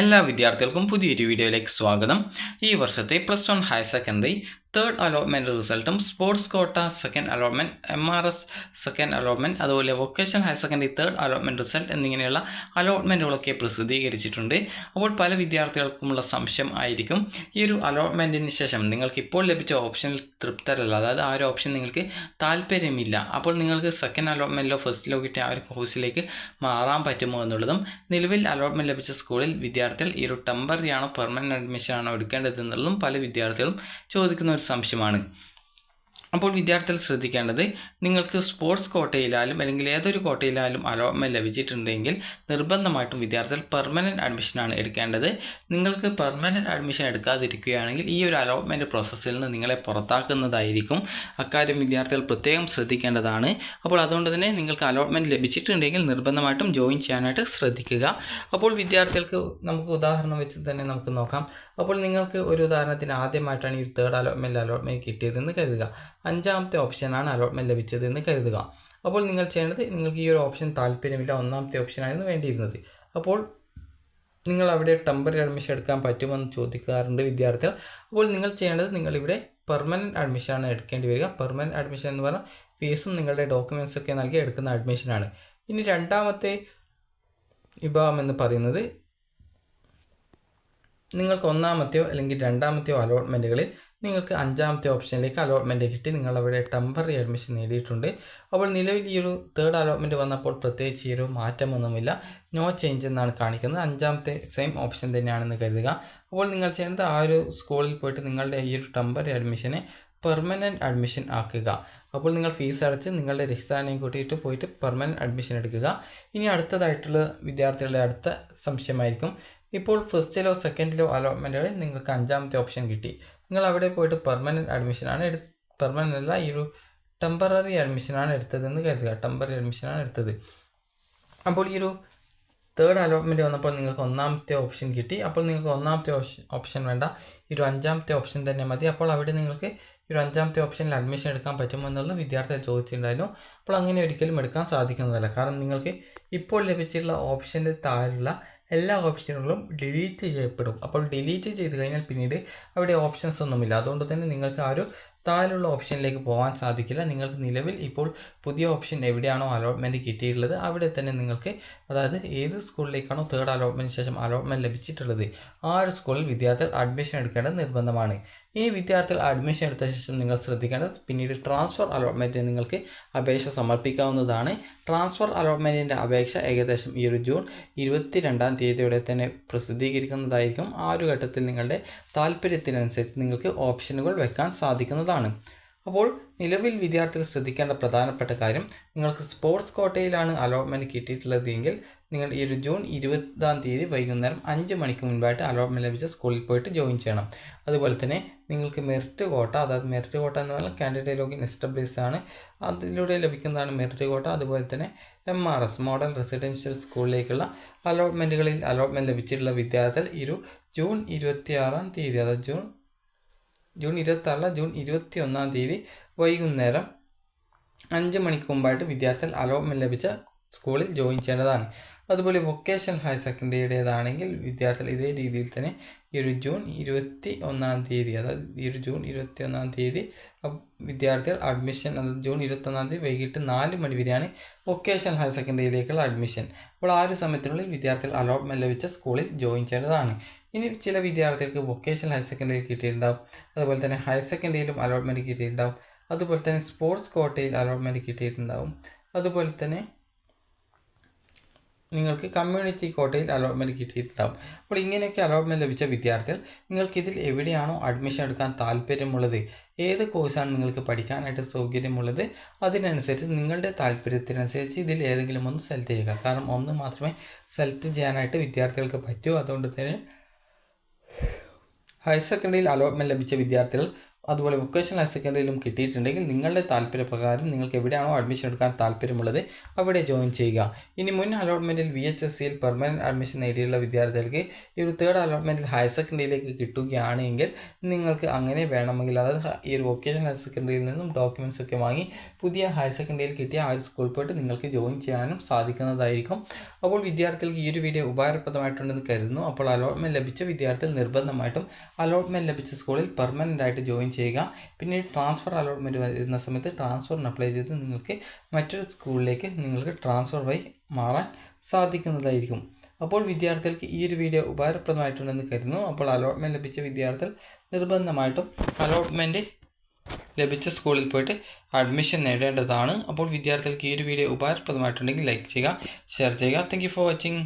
എല്ലാ വിദ്യാർത്ഥികൾക്കും പുതിയൊരു വീഡിയോയിലേക്ക് സ്വാഗതം. ഈ വർഷത്തെ plus one higher secondary third allotment റിസൾട്ടും sports quota second allotment M R S second allotment അതുപോലെ vocation higher secondary third allotment result എന്നിങ്ങനെയുള്ള അലോട്ട്മെന്റുകളൊക്കെ പ്രസിദ്ധീകരിച്ചിട്ടുണ്ട്. അപ്പോൾ പല വിദ്യാർത്ഥികൾക്കുമുള്ള സംശയം ആയിരിക്കും. ഈ ഒരു അലോട്ട്മെന്റിന് ശേഷം നിങ്ങൾക്ക് ഇപ്പോൾ ലഭിച്ച ഓപ്ഷനിൽ തൃപ്തരല്ല. അതായത് ആ ഒരു ഓപ്ഷൻ നിങ്ങൾക്ക് താല്പര്യമില്ല. അപ്പോൾ നിങ്ങൾക്ക് സെക്കൻഡ് അലോട്ട്മെന്റിലോ ഫസ്റ്റിലോ കിട്ടിയ ആ ഒരു കോഴ്സിലേക്ക് മാറാൻ പറ്റുമോ എന്നുള്ളതും നിലവിൽ അലോട്ട്മെന്റ് ലഭിച്ച സ്കൂളിൽ വിദ്യാർത്ഥികൾ ഈ ഒരു ടെമ്പററി പെർമനന്റ് അഡ്മിഷൻ ആണോ എടുക്കേണ്ടത് എന്നുള്ളതും പല വിദ്യാർത്ഥികളും ചോദിക്കുന്ന ഒരു സംശയമാണ്. അപ്പോൾ വിദ്യാർത്ഥികൾ ശ്രദ്ധിക്കേണ്ടത് നിങ്ങൾക്ക് സ്പോർട്സ് കോട്ടയിലായാലും അല്ലെങ്കിൽ ഏതൊരു കോട്ടയിലായാലും അലോട്ട്മെന്റ് ലഭിച്ചിട്ടുണ്ടെങ്കിൽ നിർബന്ധമായിട്ടും വിദ്യാർത്ഥികൾ പെർമനന്റ് അഡ്മിഷനാണ് എടുക്കേണ്ടത്. നിങ്ങൾക്ക് പെർമനന്റ് അഡ്മിഷൻ എടുക്കാതിരിക്കുകയാണെങ്കിൽ ഈ ഒരു അലോട്ട്മെന്റ് പ്രോസസ്സിൽ നിന്ന് നിങ്ങളെ പുറത്താക്കുന്നതായിരിക്കും. അക്കാര്യം വിദ്യാർത്ഥികൾ പ്രത്യേകം ശ്രദ്ധിക്കേണ്ടതാണ്. അപ്പോൾ അതുകൊണ്ട് തന്നെ നിങ്ങൾക്ക് അലോട്ട്മെന്റ് ലഭിച്ചിട്ടുണ്ടെങ്കിൽ നിർബന്ധമായിട്ടും ജോയിൻ ചെയ്യാനായിട്ട് ശ്രദ്ധിക്കുക. അപ്പോൾ വിദ്യാർത്ഥികൾക്ക് നമുക്ക് ഉദാഹരണം വെച്ച് തന്നെ നമുക്ക് നോക്കാം. അപ്പോൾ നിങ്ങൾക്ക് ഒരു ഉദാഹരണത്തിന് ആദ്യമായിട്ടാണ് ഈ തേർഡ് അലോട്ട്മെന്റ് അലോട്ട്മെന്റ് കിട്ടിയതെന്ന് കരുതുക. അഞ്ചാമത്തെ ഓപ്ഷനാണ് അലോട്ട്മെന്റ് ലഭിച്ചത് എന്ന് കരുതുക. അപ്പോൾ നിങ്ങൾ ചെയ്യേണ്ടത് നിങ്ങൾക്ക് ഈ ഒരു ഓപ്ഷൻ താല്പര്യമില്ല. ഒന്നാമത്തെ ഓപ്ഷനായിരുന്നു വേണ്ടിയിരുന്നത്. അപ്പോൾ നിങ്ങൾ അവിടെ ടെമ്പററി അഡ്മിഷൻ എടുക്കാൻ പറ്റുമെന്ന് ചോദിക്കാറുണ്ട് വിദ്യാർത്ഥികൾ. അപ്പോൾ നിങ്ങൾ ചെയ്യേണ്ടത് നിങ്ങളിവിടെ പെർമനന്റ് അഡ്മിഷനാണ് എടുക്കേണ്ടി വരിക. പെർമനന്റ് അഡ്മിഷൻ എന്ന് പറഞ്ഞാൽ ഫീസും നിങ്ങളുടെ ഡോക്യുമെൻസൊക്കെ നൽകി എടുക്കുന്ന അഡ്മിഷനാണ് ഇനി രണ്ടാമത്തെ വിഭാഗം എന്ന് പറയുന്നത് നിങ്ങൾക്ക് ഒന്നാമത്തെയോ അല്ലെങ്കിൽ രണ്ടാമത്തെയോ അലോട്ട്മെന്റുകളിൽ നിങ്ങൾക്ക് അഞ്ചാമത്തെ ഓപ്ഷനിലേക്ക് അലോട്ട്മെന്റ് കിട്ടി. നിങ്ങൾ അവിടെ ടെമ്പററി അഡ്മിഷൻ നേടിയിട്ടുണ്ട്. അപ്പോൾ നിലവിൽ ഈ ഒരു തേർഡ് അലോട്ട്മെന്റ് വന്നപ്പോൾ പ്രത്യേകിച്ച് ഈ ഒരു മാറ്റമൊന്നുമില്ല. നോ ചേഞ്ച് എന്നാണ് കാണിക്കുന്നത്. അഞ്ചാമത്തെ സെയിം ഓപ്ഷൻ തന്നെയാണെന്ന് കരുതുക. അപ്പോൾ നിങ്ങൾ ചെയ്യേണ്ടത് ആ ഒരു സ്കൂളിൽ പോയിട്ട് നിങ്ങളുടെ ഈ ഒരു ടെമ്പററി അഡ്മിഷനെ പെർമനന്റ് അഡ്മിഷൻ ആക്കുക. അപ്പോൾ നിങ്ങൾ ഫീസ് അടച്ച് നിങ്ങളുടെ രക്ഷിതാനെയും കൂട്ടിയിട്ട് പോയിട്ട് പെർമനന്റ് അഡ്മിഷൻ എടുക്കുക. ഇനി അടുത്തതായിട്ടുള്ള വിദ്യാർത്ഥികളുടെ അടുത്ത സംശയമായിരിക്കും. ഇപ്പോൾ ഫസ്റ്റിലോ സെക്കൻഡിലോ അലോട്ട്മെന്റുകളിൽ നിങ്ങൾക്ക് അഞ്ചാമത്തെ ഓപ്ഷൻ കിട്ടി. നിങ്ങൾ അവിടെ പോയിട്ട് പെർമനന്റ് അഡ്മിഷനാണ് എടു പെർമനന്റ് അല്ല ഈ ഒരു ടെമ്പററി അഡ്മിഷനാണ് എടുത്തതെന്ന് കരുതുക. ടെമ്പററി അഡ്മിഷനാണ് എടുത്തത്. അപ്പോൾ ഈ ഒരു തേർഡ് അലോട്ട്മെന്റ് വന്നപ്പോൾ നിങ്ങൾക്ക് ഒന്നാമത്തെ ഓപ്ഷൻ കിട്ടി. അപ്പോൾ നിങ്ങൾക്ക് ഒന്നാമത്തെ ഓപ്ഷൻ ഓപ്ഷൻ വേണ്ട. ഈ ഒരു അഞ്ചാമത്തെ ഓപ്ഷൻ തന്നെ മതി. അപ്പോൾ അവിടെ നിങ്ങൾക്ക് ഈ ഒരു അഞ്ചാമത്തെ ഓപ്ഷനിൽ അഡ്മിഷൻ എടുക്കാൻ പറ്റുമോ എന്നുള്ള വിദ്യാർത്ഥികൾ ചോദിച്ചിട്ടുണ്ടായിരുന്നു. അപ്പോൾ അങ്ങനെ ഒരിക്കലും എടുക്കാൻ സാധിക്കുന്നതല്ല. കാരണം നിങ്ങൾക്ക് ഇപ്പോൾ ലഭിച്ചിട്ടുള്ള ഓപ്ഷന്റെ താഴെയുള്ള എല്ലാ ഓപ്ഷനുകളും ഡിലീറ്റ് ചെയ്യപ്പെടും. അപ്പോൾ ഡിലീറ്റ് ചെയ്ത് കഴിഞ്ഞാൽ പിന്നീട് അവിടെ ഓപ്ഷൻസ് ഒന്നുമില്ല. അതുകൊണ്ട് തന്നെ നിങ്ങൾക്ക് ആ ഒരു താഴെയുള്ള ഓപ്ഷനിലേക്ക് പോകാൻ സാധിക്കില്ല. നിങ്ങൾക്ക് നിലവിൽ ഇപ്പോൾ പുതിയ ഓപ്ഷൻ എവിടെയാണോ അലോട്ട്മെന്റ് കിട്ടിയിട്ടുള്ളത് അവിടെ തന്നെ നിങ്ങൾക്ക് അതായത് ഏത് സ്കൂളിലേക്കാണോ തേർഡ് അലോട്ട്മെന്റ് ശേഷം അലോട്ട്മെന്റ് ലഭിച്ചിട്ടുള്ളത് ആ ഒരു സ്കൂളിൽ വിദ്യാർത്ഥികൾ അഡ്മിഷൻ എടുക്കേണ്ടത് നിർബന്ധമാണ്. ഈ വിദ്യാർത്ഥികൾ അഡ്മിഷൻ എടുത്ത ശേഷം നിങ്ങൾ ശ്രദ്ധിക്കേണ്ടത് പിന്നീട് ട്രാൻസ്ഫർ അലോട്ട്മെന്റ് നിങ്ങൾക്ക് അപേക്ഷ സമർപ്പിക്കാവുന്നതാണ്. ട്രാൻസ്ഫർ അലോട്ട്മെന്റിന്റെ അപേക്ഷ ഏകദേശം ഈ ഒരു ജൂൺ ഇരുപത്തി രണ്ടാം തീയതിയോടെ തന്നെ പ്രസിദ്ധീകരിക്കുന്നതായിരിക്കും. ആ ഒരു ഘട്ടത്തിൽ നിങ്ങളുടെ താല്പര്യത്തിനനുസരിച്ച് നിങ്ങൾക്ക് ഓപ്ഷനുകൾ വെക്കാൻ സാധിക്കുന്നതാണ്. അപ്പോൾ നിലവിൽ വിദ്യാർത്ഥികൾ ശ്രദ്ധിക്കേണ്ട പ്രധാനപ്പെട്ട കാര്യം നിങ്ങൾക്ക് സ്പോർട്സ് കോട്ടയിലാണ് അലോട്ട്മെന്റ് കിട്ടിയിട്ടുള്ളത് എങ്കിൽ നിങ്ങൾ ഈ ഒരു ജൂൺ ഇരുപതാം തീയതി വൈകുന്നേരം അഞ്ച് മണിക്ക് മുൻപായിട്ട് അലോട്ട്മെന്റ് ലഭിച്ച സ്കൂളിൽ പോയിട്ട് ജോയിൻ ചെയ്യണം. അതുപോലെ തന്നെ നിങ്ങൾക്ക് മെറിറ്റ് കോട്ട അതായത് മെറിറ്റ് കോട്ട എന്ന് പറഞ്ഞാൽ കാൻഡിഡേറ്റ് ലോഗിൻ എസ്റ്റാബ്ലിഷ് ആണ് അതിലൂടെ ലഭിക്കുന്നതാണ് മെറിറ്റ് കോട്ട. അതുപോലെ തന്നെ M R S model residential സ്കൂളിലേക്കുള്ള അലോട്ട്മെന്റുകളിൽ അലോട്ട്മെന്റ് ലഭിച്ചിട്ടുള്ള വിദ്യാർത്ഥികൾ ഒരു ജൂൺ ഇരുപത്തിയാറാം തീയതി അതായത് ജൂൺ ജൂൺ ഇരുപത്താറില്ല ജൂൺ ഇരുപത്തി ഒന്നാം തീയതി വൈകുന്നേരം അഞ്ച് മണിക്ക് മുമ്പായിട്ട് വിദ്യാർത്ഥികൾ അലോട്ട്മെന്റ് ലഭിച്ച സ്കൂളിൽ ജോയിൻ ചെയ്യേണ്ടതാണ്. അതുപോലെ വൊക്കേഷണൽ ഹയർ സെക്കൻഡറിയുടേതാണെങ്കിൽ വിദ്യാർത്ഥികൾ ഇതേ രീതിയിൽ തന്നെ ഈ ഒരു ജൂൺ ഇരുപത്തി ഒന്നാം തീയതി അതായത് ഈ ഒരു ജൂൺ ഇരുപത്തി ഒന്നാം തീയതി വിദ്യാർത്ഥികൾ അഡ്മിഷൻ അതായത് ജൂൺ ഇരുപത്തൊന്നാം തീയതി വൈകിട്ട് നാല് മണി വരെയാണ് വൊക്കേഷണൽ ഹയർ സെക്കൻഡറിയിലേക്കുള്ള അഡ്മിഷൻ അപ്പോൾ ആ ഒരു സമയത്തിനുള്ളിൽ വിദ്യാർത്ഥികൾ അലോട്ട്മെന്റ് ലഭിച്ച സ്കൂളിൽ ജോയിൻ ചെയ്യേണ്ടതാണ്. ഇനി ചില വിദ്യാർത്ഥികൾക്ക് വൊക്കേഷണൽ ഹയർ സെക്കൻഡറി കിട്ടിയിട്ടുണ്ടാവും. അതുപോലെ തന്നെ ഹയർ സെക്കൻഡറിയിലും അലോട്ട്മെന്റ് കിട്ടിയിട്ടുണ്ടാവും. അതുപോലെ തന്നെ സ്പോർട്സ് കോട്ടയിൽ അലോട്ട്മെന്റ് കിട്ടിയിട്ടുണ്ടാവും. അതുപോലെ തന്നെ നിങ്ങൾക്ക് കമ്മ്യൂണിറ്റി കോട്ടയിൽ അലോട്ട്മെന്റ് കിട്ടിയിട്ടുണ്ടാകും അപ്പോൾ ഇങ്ങനെയൊക്കെ അലോട്ട്മെന്റ് ലഭിച്ച വിദ്യാർത്ഥികൾ നിങ്ങൾക്ക് ഇതിൽ എവിടെയാണോ അഡ്മിഷൻ എടുക്കാൻ താല്പര്യമുള്ളത് ഏത് കോഴ്സാണ് നിങ്ങൾക്ക് പഠിക്കാനായിട്ട് സൗകര്യമുള്ളത് അതിനനുസരിച്ച് നിങ്ങളുടെ താല്പര്യത്തിനനുസരിച്ച് ഇതിൽ ഏതെങ്കിലും ഒന്ന് സെലക്ട് ചെയ്യുക. കാരണം ഒന്ന് മാത്രമേ സെലക്ട് ചെയ്യാനായിട്ട് വിദ്യാർത്ഥികൾക്ക് പറ്റൂ. അതുകൊണ്ട് തന്നെ ഹയർ സെക്കൻഡറിയിൽ അലോട്ട്മെന്റ് ലഭിച്ച വിദ്യാർത്ഥികൾ അതുപോലെ വൊക്കേഷണൽ ഹയർ സെക്കൻഡറിയിലും കിട്ടിയിട്ടുണ്ടെങ്കിൽ നിങ്ങളുടെ താല്പര്യപ്രകാരം നിങ്ങൾക്ക് എവിടെയാണോ അഡ്മിഷൻ എടുക്കാൻ താല്പര്യമുള്ളത് അവിടെ ജോയിൻ ചെയ്യുക. ഇനി മുൻ അലോട്ട്മെന്റിൽ വി എച്ച് എസ് സിയിൽ പെർമനന്റ് അഡ്മിഷൻ നേടിയുള്ള വിദ്യാർത്ഥികൾക്ക് ഈ ഒരു തേർഡ് അലോട്ട്മെന്റിൽ ഹയർ സെക്കൻഡറിയിലേക്ക് കിട്ടുകയാണെങ്കിൽ നിങ്ങൾക്ക് അങ്ങനെ വേണമെങ്കിൽ അതായത് ഈ ഒരു വൊക്കേഷണൽ ഹയർ സെക്കൻഡറിയിൽ നിന്നും ഡോക്യുമെന്റ്സ് ഒക്കെ വാങ്ങി പുതിയ ഹയർ സെക്കൻഡറിയിൽ കിട്ടിയ ആ ഒരു സ്കൂളിൽ പോയിട്ട് നിങ്ങൾക്ക് ജോയിൻ ചെയ്യാനും സാധിക്കുന്നതായിരിക്കും. അപ്പോൾ വിദ്യാർത്ഥികൾക്ക് ഈ ഒരു വീഡിയോ ഉപകാരപ്രദമായിട്ടുണ്ടെന്ന് കരുതുന്നു. അപ്പോൾ അലോട്ട്മെന്റ് ലഭിച്ച വിദ്യാർത്ഥികൾ നിർബന്ധമായിട്ടും അലോട്ട്മെന്റ് ലഭിച്ച സ്കൂളിൽ പെർമനന്റ് ആയിട്ട് ജോയിൻ ചെയ്യുക. പിന്നീട് ട്രാൻസ്ഫർ അലോട്ട്മെന്റ് വരുന്ന സമയത്ത് ട്രാൻസ്ഫറിന് അപ്ലൈ ചെയ്ത് നിങ്ങൾക്ക് മറ്റൊരു സ്കൂളിലേക്ക് നിങ്ങൾക്ക് ട്രാൻസ്ഫർ വഴി മാറാൻ സാധിക്കുന്നതായിരിക്കും. അപ്പോൾ വിദ്യാർത്ഥികൾക്ക് ഈ ഒരു വീഡിയോ ഉപകാരപ്രദമായിട്ടുണ്ടെന്ന് കരുതുന്നു. അപ്പോൾ അലോട്ട്മെന്റ് ലഭിച്ച വിദ്യാർത്ഥികൾ നിർബന്ധമായിട്ടും അലോട്ട്മെന്റ് ലഭിച്ച സ്കൂളിൽ പോയിട്ട് അഡ്മിഷൻ നേടേണ്ടതാണ്. അപ്പോൾ വിദ്യാർത്ഥികൾക്ക് ഈ ഒരു വീഡിയോ ഉപകാരപ്രദമായിട്ടുണ്ടെങ്കിൽ ലൈക്ക് ചെയ്യുക ഷെയർ ചെയ്യുക. Thank for watching